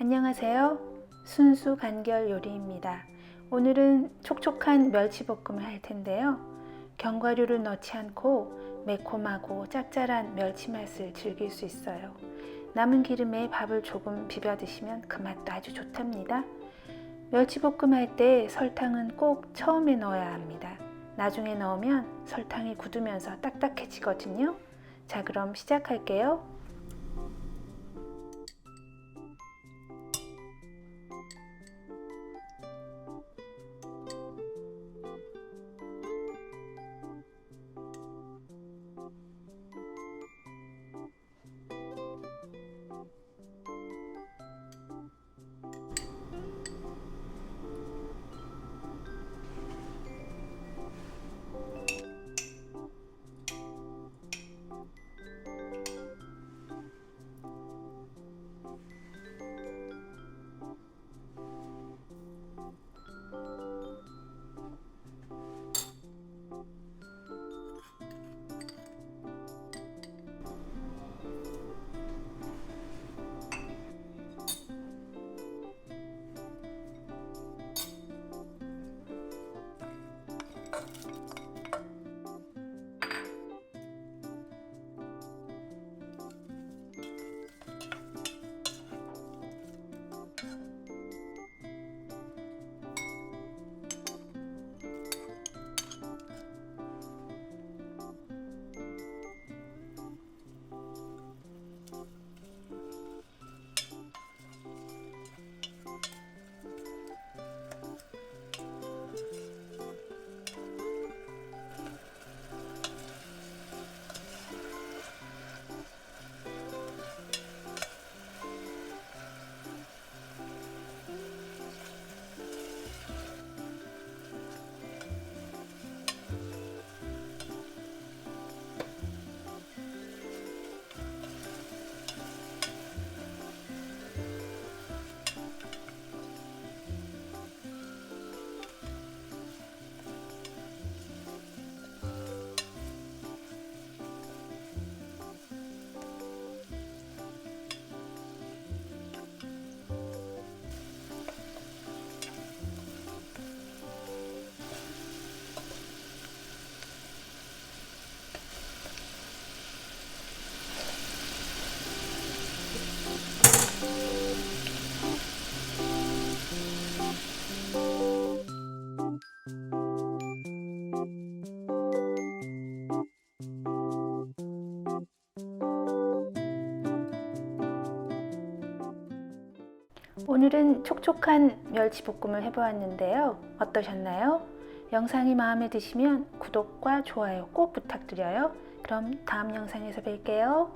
안녕하세요. 순수 간결 요리입니다. 오늘은 촉촉한 멸치볶음을 할 텐데요. 견과류를 넣지 않고 매콤하고 짭짤한 멸치 맛을 즐길 수 있어요. 남은 기름에 밥을 조금 비벼 드시면 그 맛도 아주 좋답니다. 멸치볶음 할 때 설탕은 꼭 처음에 넣어야 합니다. 나중에 넣으면 설탕이 굳으면서 딱딱해지거든요. 자, 그럼 시작할게요. 오늘은 촉촉한 멸치볶음을 해보았는데요. 어떠셨나요? 영상이 마음에 드시면 구독과 좋아요 꼭 부탁드려요. 그럼 다음 영상에서 뵐게요.